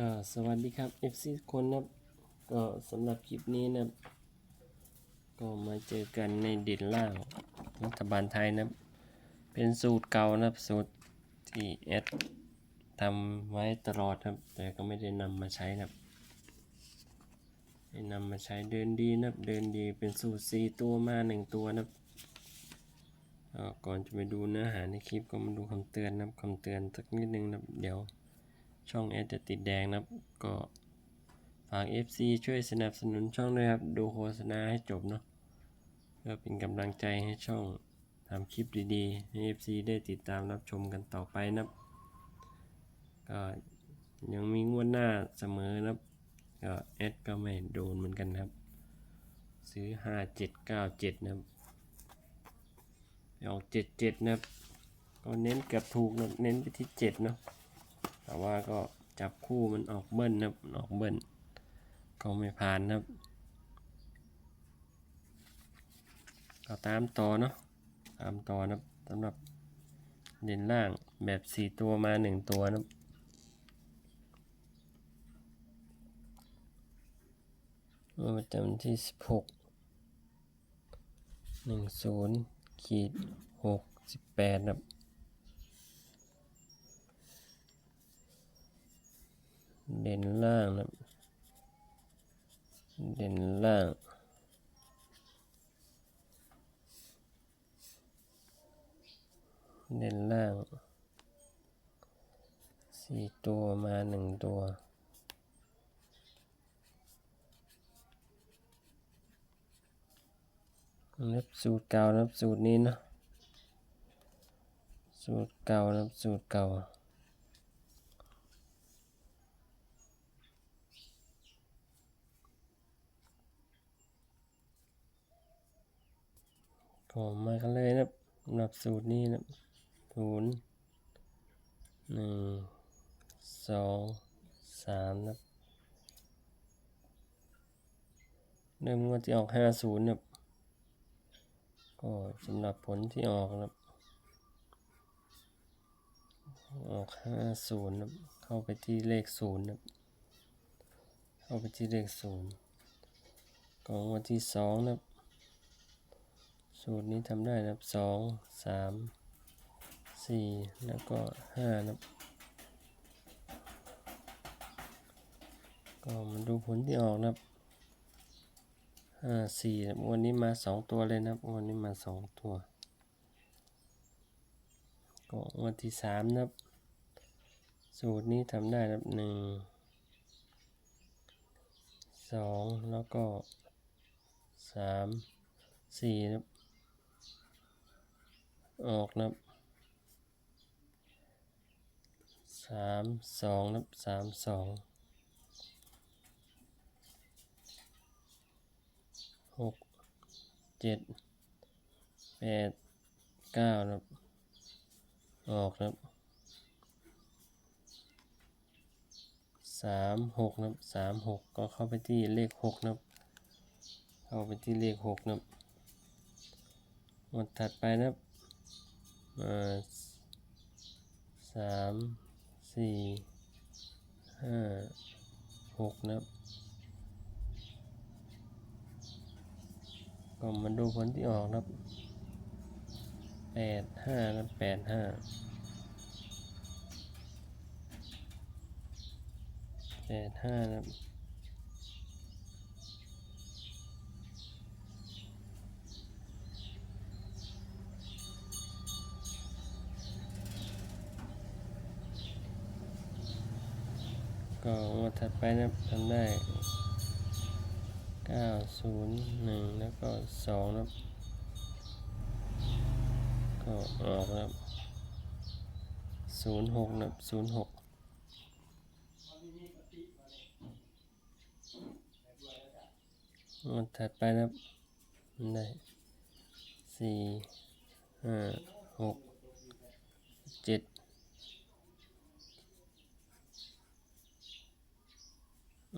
ก็สวัสดีครับ FC คนนะก็สำหรับคลิปนี้นะก็มาเจอกันในเด่นล่างรัฐบาลไทยนะเป็นสูตรเก่านะสูตรที่แอดทำไว้ตลอดครับ แต่ก็ไม่ได้นำมาใช้นะได้นำมาใช้เดินดีนะเดินดีเป็นสูตรสี่ตัวมาหนึ่งตัวนะก่อนจะไปดูเนื้อหาในคลิปก็มาดูคำเตือนนะคำเตือนสักนิดนึงนะเดี๋ยว ช่องแอดจะติดแดงนะครับก็ฝาก FC ช่วยสนับสนุนช่องด้วยครับ ดูโฆษณาให้จบเนาะเพื่อเป็นกำลังใจให้ช่องทำคลิปดีๆ ให้ FC ได้ติดตามรับชมกันต่อไปนะครับ ก็ยังมีงวดหน้าเสมอนะครับ ก็แอดก็ไม่โดนเหมือนกันครับ ซื้อ 5797 นะครับออก 77 นะครับ ก็เน้นเกือบถูกนะเน้นไปที่ 7 เนาะ แต่ว่าก็จับคู่มันออกเบิ้ลนะออกเบิ้ลก็ไม่ผ่านนะครับก็ตามต่อเนาะตามต่อนะสำหรับเด่นล่างแบบสี่ตัวมาหนึ่งตัวนะเมื่อประจำที่สิบหกหนึ่งศูนย์ขีดหกสิบแปดนะครับ เด่นล่างนะเด่นล่าง เด่นล่างสี่ตัวมาหนึ่งตัวนับสูตรเก่านับสูตรนี้นะสูตรเก่านับสูตรเก่า ก็มากันเลยนะครับสำหรับสูตรนี้นะศูนย์หนึ่งสองสามนะเริ่มงวดที่ออกห้าศูนย์นะก็สำหรับผลที่ออกนะออกห้าศูนย์นะเข้าไปที่เลขศูนย์นะเข้าไปที่เลขศูนย์ก็งวดที่สองนะ สูตรนี้ทำได้นะครับสองสามสี่แล้วก็ห้านะครับก็มาดูผลที่ออกนะครับห้าสี่นะวันนี้มาสองตัวเลยนะครับวันนี้มาสองตัว ก็วันที่สามนะครับ สูตรนี้ทำได้นะครับหนึ่งสองแล้วก็สามสี่นะครับ ออกนับสามสองนับสามสองหกเจ็ดแปดเก้านับออกนับสามหกนับสามหกก็เข้าไปที่เลขหกนับเข้าไปที่เลขหกนับหมดถัดไปนับ มาสามสี่ห้าหกนะครับก็มาดูผลที่ออกนะครับแปดห้านะแปดห้าแปดห้านะ ก็งวดถัดไปนะครับทำได้เก้าศูนย์หนึ่งแล้วก็สองนะครับก็ออกนะครับศูนย์หกนะครับศูนย์หกงวดถัดไปนะครับทำได้สี่ห้าหกเจ็ด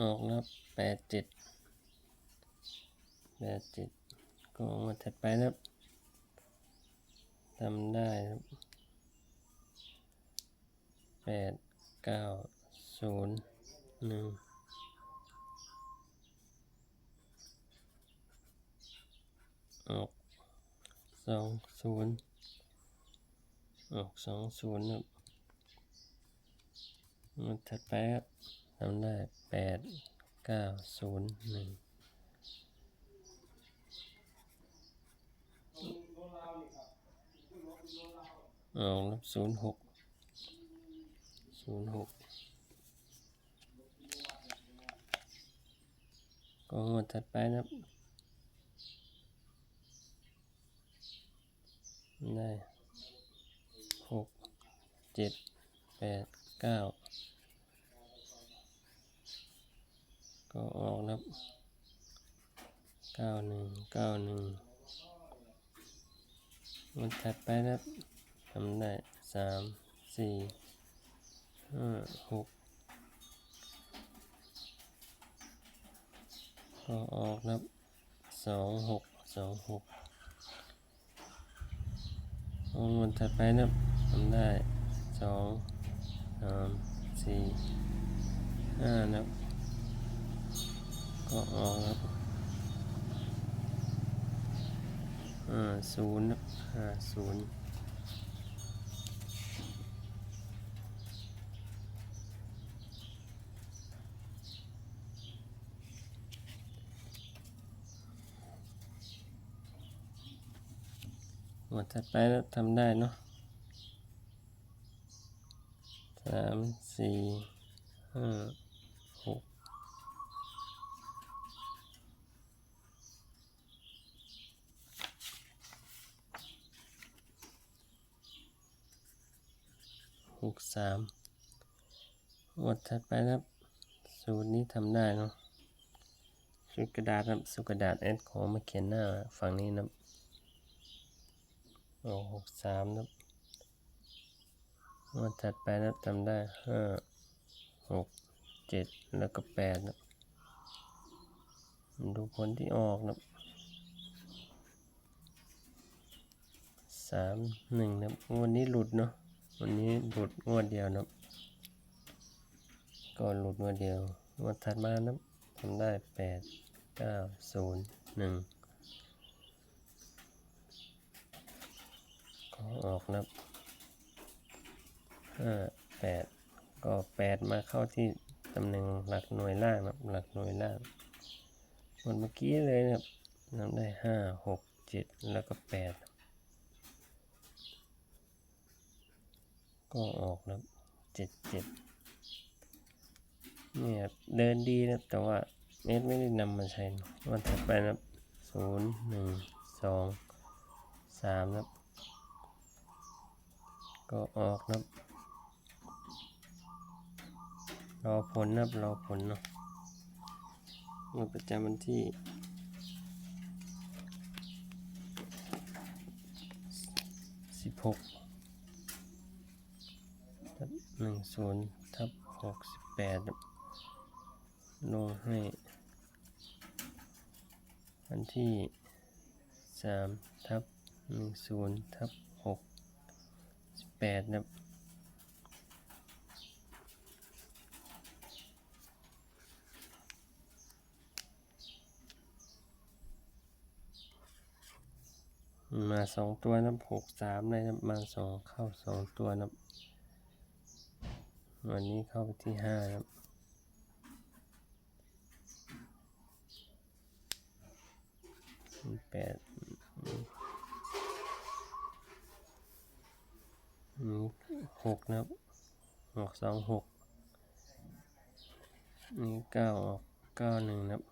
ออกนะครับแปดเจ็ดแปดเจ็ดก็มาถัดไปนะครับทำได้ครับแปดเก้าศูนย์หนึ่งออกสองศูนย์ออกสองศูนย์ครับมันถัดไปครับ ทำได้แปดเก้าศูนย์หนึ่งออกครับศูนย์หกศูนย์หกก็งวดถัดไปนะครับได้หกเจ็ดแปดเก้า ก็ออกนะครับเก้าหนึ่งเก้าหนึ่งงวดถัดไปนะครับทำได้สามสี่ห้าหกก็ออกนะครับสองหกสองหกวงวันถัดไปนะครับทำได้สองสามสี่ห้านะครับ ออกนะครับห้าศูนย์ห้าศูนย์งวันถัดไปนะครับทำได้เนาะสามสี่ห้า หกสามงวดถัดไปนะครับ สูตรนี้ทำได้เนาะชุดกระดาษนะครับสุกระดาษแอดขอมาเขียนหน้าฝั่งนี้นะครับโอ้หกสามนะครับงวดถัดไปนะทำได้ห้าหกเจ็ดแล้วก็แปดนะครับดูผลที่ออกนะสามหนึ่งนะวันนี้หลุดเนาะ วันนี้หลุดงวดเดียวนะครับก็หลุดงวดเดียวงวดถัดมานะทำได้แปดเก้าศูนย์หนึ่งก็ออกนะห้าแปดก็แปดมาเข้าที่ตำแหน่งหลักหน่วยล่างนะหลักหน่วยล่างวันเมื่อกี้เลยนะครับทำได้ห้าหกเจ็ดแล้วก็แปด ก็ออกนะเจ็ดเจ็ดนี่ครับเดินดีนะแต่ว่าเมตรไม่ได้นำมาใช้นวันถัดไปนะศูนย์หนึ่งสองสามนะก็ออกนะครับรอผลนะรอผลเนาะงวดประจำวันที่สิบหก หนึ่งศูนย์ทับหกสิบแปดลงให้วันที่สามทับหนึ่งศูนย์ทับหกสิบแปดนะมาสองตัวนับหกสามเลยนะมาสองเข้าสองตัวนับ วันนี้เข้าไปที่ห้าครับแปดนี่หกนะครับออกสองหกนี่เก้าออกเก้าหนึ่งนะครับ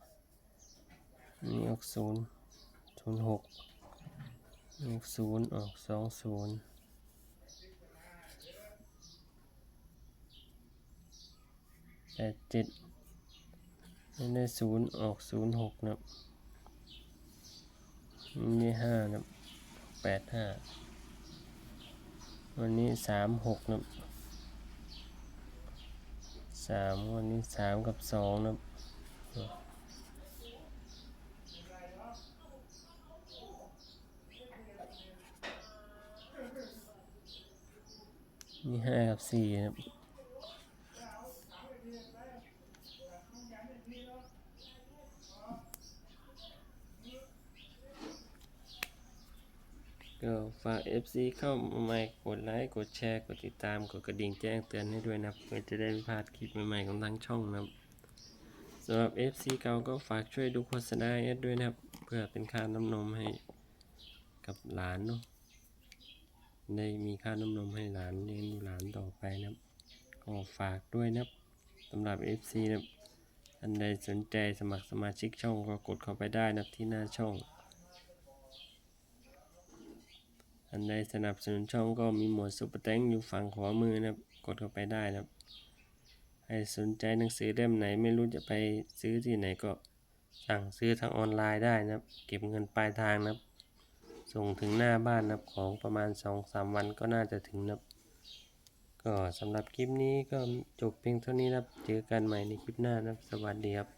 นี่ออกศูนย์ศูนย์หกออกศูนย์ออกสองศูนย์ แปดเจ็ดไม่ได้ศูนย์ออกศูนย์หกนะครับนี่ห้านะครับแปดห้าวันนี้สามหกนะครับสามวันนี้สามกับสองนะครับนี่ห้ากับสี่นะครับ ก็ฝาก FC เข้ามาใหม่กดไลค์ กดแชร์ กดติดตาม กดกระดิ่งแจ้งเตือนให้ด้วยนะเพื่อจะได้ไม่พลาดคลิปใหม่ๆของทั้งช่องนะครับสำหรับ FC เก่าก็ฝากช่วยดูโฆษณาแอดด้วยนะครับ เพื่อเป็นค่าน้ำนมให้กับหลานเนาะได้มีค่าน้ำนมให้หลานเลี้ยงดูหลานต่อไปนะครับ ก็ฝากด้วยนะครับสำหรับ FC นะครับ ท่านใดสนใจสมัครสมาชิกช่องก็กดเข้าไปได้นะที่หน้าช่องท่านใดสนับสนุนช่องก็มีหมวดซุปเปอร์แตงอยู่ฝั่งขวามือนะครับ กดเข้าไปได้นะครับให้สนใจหนังสือเล่มไหนไม่รู้จะไปซื้อที่ไหนก็สั่งซื้อทางออนไลน์ได้นะครับ เก็บเงินปลายทางนะครับ ส่งถึงหน้าบ้านนะครับของประมาณ 2-3 วันก็น่าจะถึงนะครับ ก็สำหรับคลิปนี้ก็จบเพียงเท่านี้นะครับ เจอกันใหม่ในคลิปหน้านะครับ สวัสดีครับ